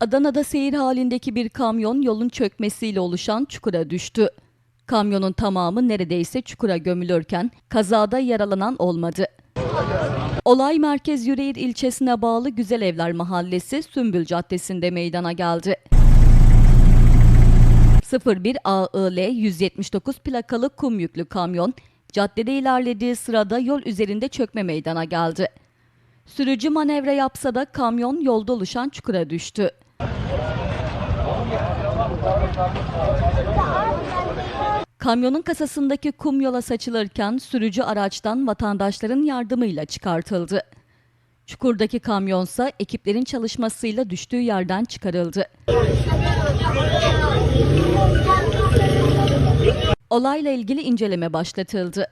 Adana'da seyir halindeki bir kamyon yolun çökmesiyle oluşan çukura düştü. Kamyonun tamamı neredeyse çukura gömülürken kazada yaralanan olmadı. Olay Merkez Yüreğir ilçesine bağlı Güzel Evler Mahallesi Sümbül Caddesi'nde meydana geldi. 01 AIL 179 plakalı kum yüklü kamyon caddede ilerlediği sırada yol üzerinde çökme meydana geldi. Sürücü manevra yapsa da kamyon yolda oluşan çukura düştü. Kamyonun kasasındaki kum yola saçılırken sürücü araçtan vatandaşların yardımıyla çıkartıldı. Çukurdaki kamyonsa ekiplerin çalışmasıyla düştüğü yerden çıkarıldı. Olayla ilgili inceleme başlatıldı.